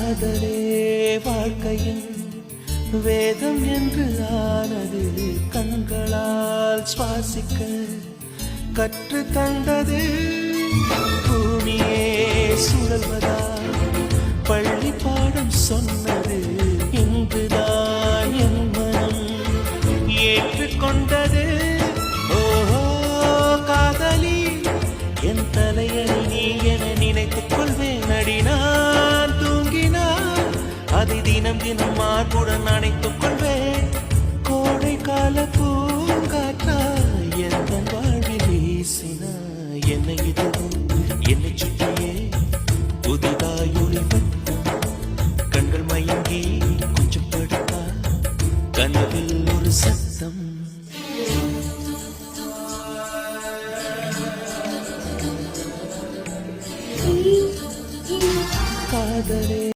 காதலே வாழ்க்கையின் வேதம் என்று ஆனது கண்களால் சுவாசிக்க கற்று தந்தது. பூமியே சுழல்வதா? பள்ளி பாடம் சொன்னது இன்றுதான் என் மனம் ஏற்றுக்கொண்டது. ஓஹோ காதலி என் தினம் தினம் மார்புடன் அணைத்துக் கொள்வேன். கோடை கால பூங்காற்றா எந்த வாழ்வில் வீசினா என்னை இதுவும் என்னை சுற்றியே புதிதாய் கண்கள் மயங்கி கொஞ்சம் படுத்தா கனவில் ஒரு சத்தம். காதலே